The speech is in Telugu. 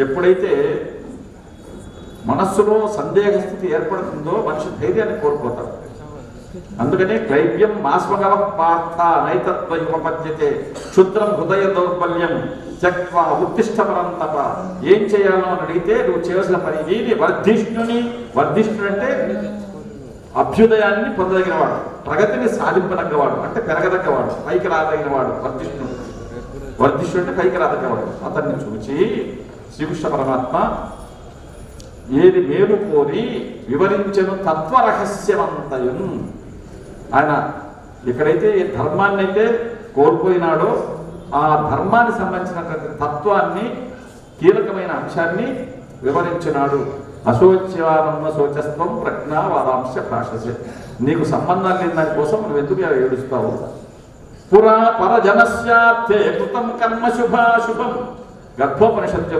ఎప్పుడైతే మనస్సులో సందేహ స్థితి ఏర్పడుతుందో మనిషి ధైర్యాన్ని కోల్పోతారు అందుకనే క్లైవ్యం మాస్మగవ పార్థ నైతత్వ యువపద్యతే క్షుద్రం హృదయ దౌర్బల్యం త్యక్వా ఉత్తిష్టపరం తప ఏం చేయాలో అని అడిగితే నువ్వు చేయాల్సిన పని దీని వర్ధిష్ణుని వర్ధిష్ణుడు అంటే అభ్యుదయాన్ని పొందదగినవాడు ప్రగతిని సాధింపదగ్గవాడు అంటే పెరగదగ్గవాడు పైకి రాదగినవాడు వర్ధిష్ణుడు. వర్ధిష్ణుడు అంటే పైకి రాదగ్గవాడు. అతన్ని చూచి శ్రీకృష్ణ పరమాత్మ ఏది మేలు కోరి వివరించను తత్వరహస్యమంతయం. ఆయన ఎక్కడైతే ఈ ధర్మాన్ని అయితే కోల్పోయినాడో ఆ ధర్మానికి సంబంధించినటువంటి తత్వాన్ని కీలకమైన అంశాన్ని వివరించినాడు. అశోచ్యానమ్మ శోచస్వం ప్రజ్ఞావాదాంశ భాషసే. నీకు సంబంధం లేని దానికోసం నువ్వు ఎందుకు ఏడుస్తావు? పురా పరజనస్యార్థే కృతం కర్మ శుభాశుభం గర్భోపనిషత్తు